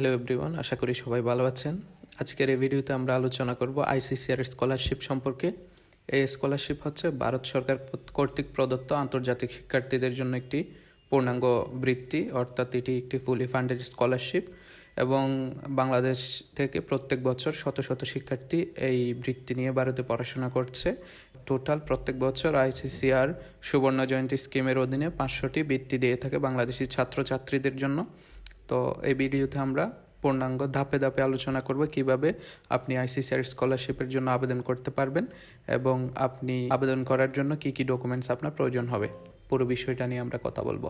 Hello everyone আশা করি সবাই ভালো আছেন। আজকের এই ভিডিওতে আমরা আলোচনা করব আইসিসিআর স্কলারশিপ সম্পর্কে। এই স্কলারশিপ হচ্ছে ভারত সরকার কর্তৃক প্রদত্ত আন্তর্জাতিক শিক্ষার্থীদের জন্য একটি পূর্ণাঙ্গ বৃত্তি, অর্থাৎ এটি একটি ফুলি ফান্ডেড স্কলারশিপ এবং বাংলাদেশ থেকে প্রত্যেক বছর শত শত শিক্ষার্থী এই বৃত্তি নিয়ে ভারতে পড়াশোনা করছে। টোটাল প্রত্যেক বছর আইসিসিআর সুবর্ণ জয়ন্তী স্কিমের অধীনে পাঁচশোটি বৃত্তি দিয়ে থাকে বাংলাদেশি ছাত্রছাত্রীদের জন্য। তো এই ভিডিওতে আমরা পূর্ণাঙ্গ ধাপে ধাপে আলোচনা করব কীভাবে আপনি আইসিসিআর স্কলারশিপের জন্য আবেদন করতে পারবেন এবং আপনি আবেদন করার জন্য কি কি ডকুমেন্টস আপনার প্রয়োজন হবে। পুরো বিষয়টা নিয়ে আমরা কথা বলব।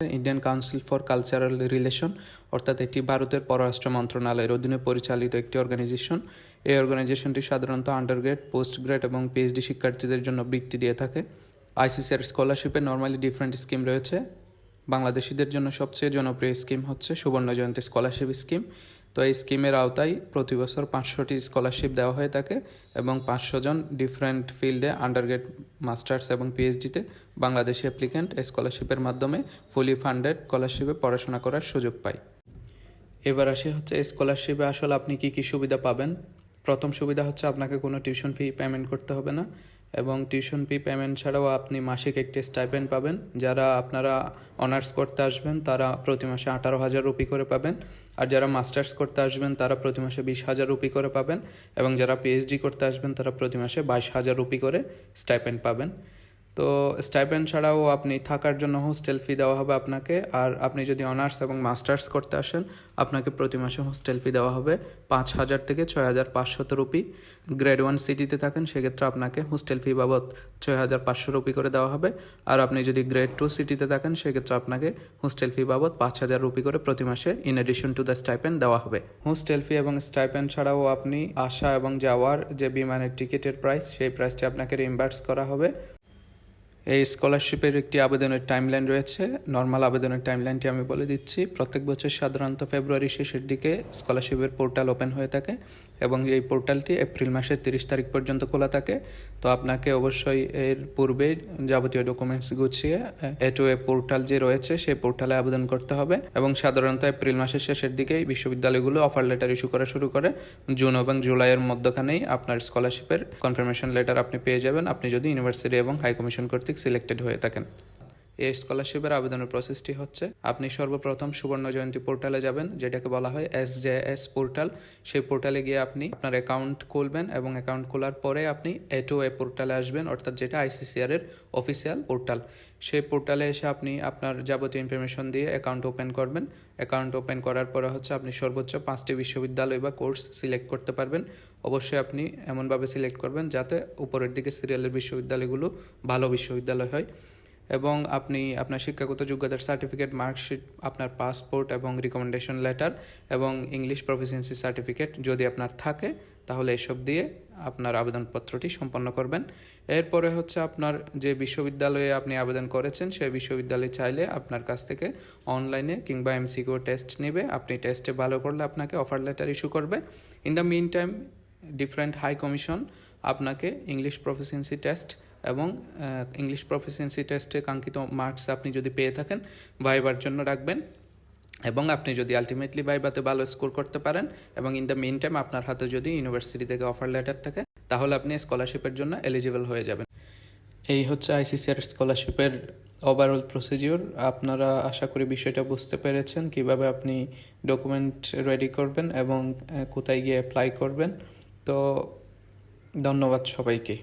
Indian council for cultural relation অর্থাৎ এটি ভারতের পররাষ্ট্র মন্ত্রণালয়ের অধীনে পরিচালিত একটি অর্গানাইজেশন এই অর্গানাইজেশনটি সাধারণত আন্ডারগ্রেড পোস্ট গ্রেড এবং পিএইচডি শিক্ষার্থীদের জন্য বৃত্তি দিয়ে থাকে। আইসিসিআর স্কলারশিপে নর্মালি ডিফারেন্ট স্কিম রয়েছে। বাংলাদেশিদের জন্য সবচেয়ে জনপ্রিয় স্কিম হচ্ছে সুবর্ণ জয়ন্তী স্কলারশিপ স্কিম। তো এই স্কিমের আওতায় প্রতি বছর পাঁচশোটি স্কলারশিপ দেওয়া হয়ে থাকে এবং পাঁচশো জন ডিফারেন্ট ফিল্ডে আন্ডারগ্রেড মাস্টার্স এবং পিএইচডিতে বাংলাদেশি অ্যাপ্লিক্যান্ট এই স্কলারশিপের মাধ্যমে ফুলি ফান্ডেড স্কলারশিপে পড়াশোনা করার সুযোগ পায়। এবার আসি হচ্ছে স্কলারশিপে আসলে আপনি কি কি সুবিধা পাবেন? প্রথম সুবিধা হচ্ছে আপনাকে কোনো টিউশন ফি পেমেন্ট করতে হবে না। এবং টিউশন ফি পেমেন্ট ছাড়াও আপনি মাসিক একটি স্টাইপেন্ড পাবেন। যারা আপনারা অনার্স করতে আসবেন, তারা প্রতি মাসে আঠারো হাজার রুপি করে পাবেন। আর যারা মাস্টার্স করতে আসবেন, তারা প্রতি মাসে বিশ হাজার রুপি করে পাবেন। এবং যারা পিএইচডি করতে আসবেন, তারা প্রতি মাসে বাইশ হাজার রুপি করে স্টাইপেন্ড পাবেন। তো স্টাইপেন্ড ছাড়াও আপনি থাকার জন্য হোস্টেল ফি দেওয়া হবে আপনাকে। আর আপনি যদি অনার্স এবং মাস্টার্স করতে আসেন, আপনাকে প্রতি মাসে হোস্টেল ফি দেওয়া হবে পাঁচ হাজার থেকে ছয় হাজার পাঁচশত রুপি। গ্রেড ওয়ান সিটিতে থাকেন, সেক্ষেত্রে আপনাকে হোস্টেল ফি বাবদ ছয় হাজার পাঁচশো রুপি করে দেওয়া হবে। আর আপনি যদি গ্রেড টু সিটিতে থাকেন, সেক্ষেত্রে আপনাকে হোস্টেল ফি বাবদ পাঁচ হাজার রুপি করে প্রতি মাসে in addition to the stipend দেওয়া হবে। হোস্টেল ফি এবং স্টাইপেন্ড ছাড়াও আপনি আসা এবং যাওয়ার যে বিমানের টিকিটের প্রাইস সেই প্রাইসটি আপনাকে রিম্বার্স করা হবে। এই স্কলারশিপের একটি আবেদনের টাইমলাইন রয়েছে। নর্মাল আবেদনের টাইমলাইনটি আমি বলে দিচ্ছি। প্রত্যেক বছর সাধারণত ফেব্রুয়ারি শেষের দিকে স্কলারশিপের পোর্টাল ওপেন হয়ে থাকে। এবং এই পোর্টালটি এপ্রিল মাসের তিরিশ তারিখ পর্যন্ত খোলা থাকে। তো আপনাকে অবশ্যই এর পূর্বে যাবতীয় ডকুমেন্টস গুছিয়ে, এ টু এ পোর্টাল যে রয়েছে, সেই পোর্টালে আবেদন করতে হবে এবং সাধারণত এপ্রিল মাসের শেষের দিকেই বিশ্ববিদ্যালয়গুলো অফার লেটার ইস্যু করা শুরু করে। জুন এবং জুলাইয়ের মধ্যখানেই আপনার স্কলারশিপের কনফার্মেশন লেটার আপনি পেয়ে যাবেন। আপনি যদি ইউনিভার্সিটি এবং হাই কমিশন কর্তৃক সিলেক্টেড হয়ে থাকেন। এই স্কলারশিপের আবেদনের প্রসেসটি হচ্ছে, আপনি সর্বপ্রথম সুবর্ণ জয়ন্তী পোর্টালে যাবেন, যেটাকে বলা হয় এস জে এস পোর্টাল। সেই পোর্টালে গিয়ে আপনি আপনার অ্যাকাউন্ট খুলবেন এবং অ্যাকাউন্ট খোলার পরে আপনি এ টু এ পোর্টালে আসবেন, অর্থাৎ যেটা আইসিসিআর এর অফিসিয়াল পোর্টাল। সেই পোর্টালে এসে আপনি আপনার যাবতীয় ইনফরমেশন দিয়ে অ্যাকাউন্ট ওপেন করবেন। অ্যাকাউন্ট ওপেন করার পরে হচ্ছে আপনি সর্বোচ্চ পাঁচটি বিশ্ববিদ্যালয় বা কোর্স সিলেক্ট করতে পারবেন। অবশ্যই আপনি এমনভাবে সিলেক্ট করবেন যাতে উপরের দিকে সিরিয়ালের বিশ্ববিদ্যালয়গুলো ভালো বিশ্ববিদ্যালয় হয়। এবং আপনি আপনার শিক্ষাগত যোগ্যতার সার্টিফিকেট মার্কশিট আপনার পাসপোর্ট এবং রিকমেন্ডেশন লেটার এবং ইংলিশ প্রফিসিয়েন্সি সার্টিফিকেট যদি আপনার থাকে, তাহলে এসব দিয়ে আপনার আবেদনপত্রটি সম্পন্ন করবেন। এরপরে হচ্ছে আপনার যে বিশ্ববিদ্যালয়ে আপনি আবেদন করেছেন, সেই বিশ্ববিদ্যালয় চাইলে আপনার কাছ থেকে অনলাইনে কিংবা এমসিকিউ টেস্ট নেবে। আপনি টেস্টে ভালো করলে আপনাকে অফার লেটার ইস্যু করবে। In the mean time different high commission আপনাকে ইংলিশ প্রফিসিয়েন্সি টেস্ট এবং ইংলিশ প্রফিসিয়েন্সি টেস্টে কাঙ্ক্ষিত মার্কস আপনি যদি পেয়ে থাকেন ভাইবার জন্য রাখবেন এবং আপনি যদি আলটিমেটলি ভাইবাতে ভালো স্কোর করতে পারেন এবং ইন দ্য মেন টাইম আপনার হাতে যদি ইউনিভার্সিটি থেকে অফার লেটার থাকে, তাহলে আপনি স্কলারশিপের জন্য এলিজিবল হয়ে যাবেন। এই হচ্ছে আইসিসিআর স্কলারশিপের ওভারঅল প্রসিজিওর আপনারা আশা করি বিষয়টা বুঝতে পেরেছেন, কীভাবে আপনি ডকুমেন্ট রেডি করবেন এবং কোথায় গিয়ে অ্যাপ্লাই করবেন। তো ধন্যবাদ সবাইকে।